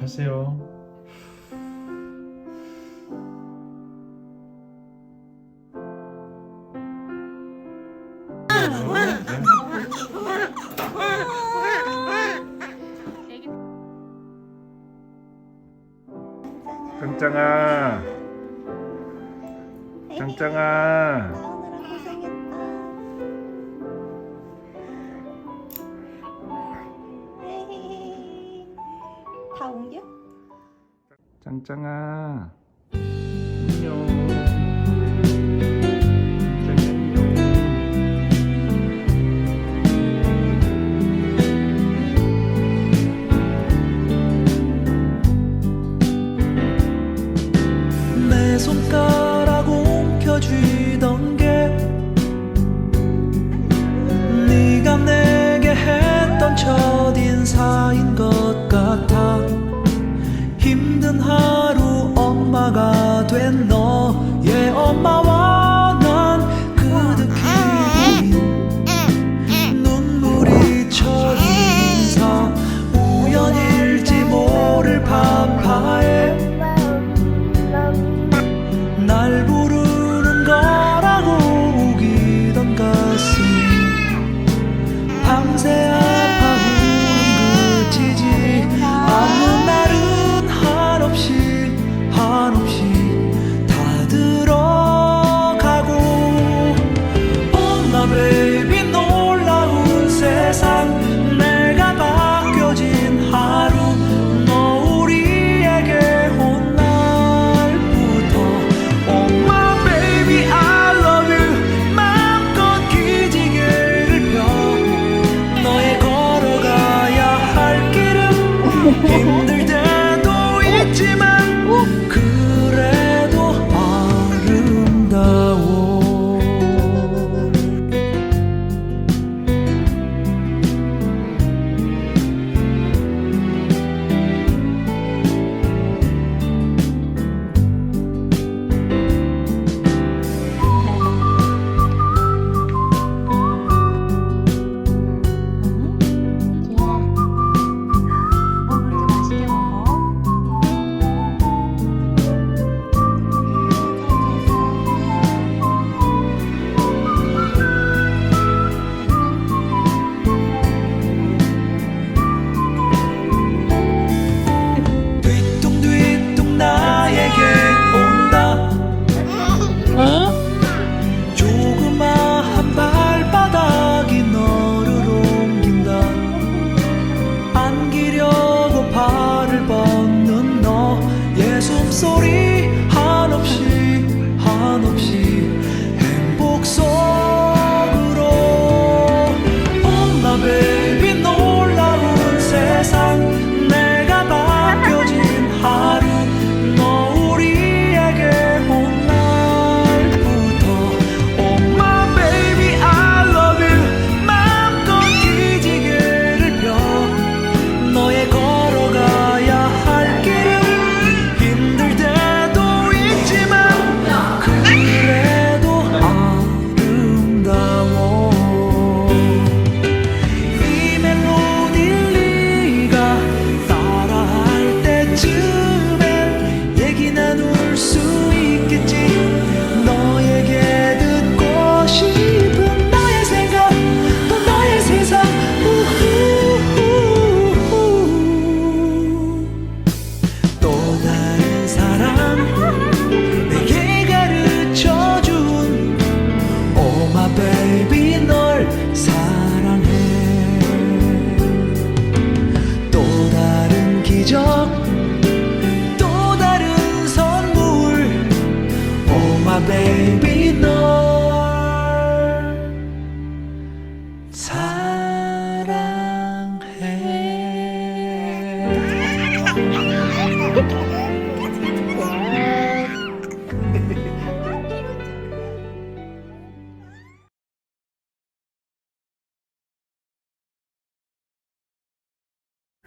호흡하세요. 짱짱아. 짱짱아. 짱짱아. 안녕. 손가락 움켜쥐던 게 네가 내게 했던 척 힘들다도 잊지 마.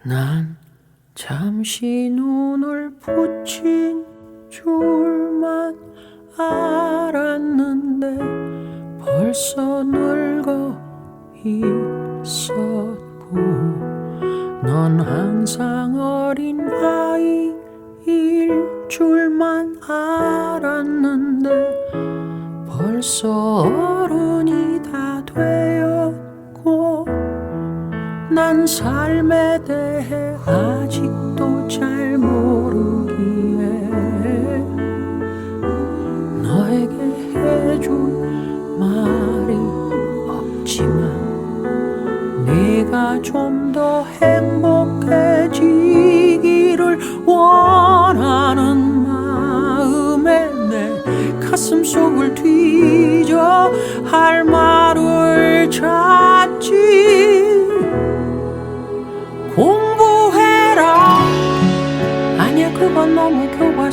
난 잠시 눈을 붙인 줄만 알았는데 벌써 늙어 있었고. 넌 항상 어린 아이일 줄만 알았는데 벌써 어른이 다 되었고 난 삶에 대해 아직도 잘 모르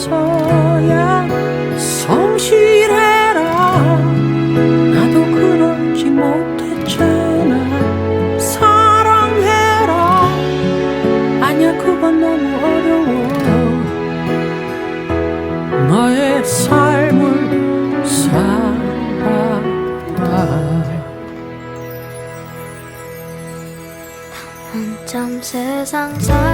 교과서야 성실해라. 나도 그러지 못했잖아. 사랑해라. 아니야 그건 너무 어려워. 너의 삶을 살아라. 한참 세상 살아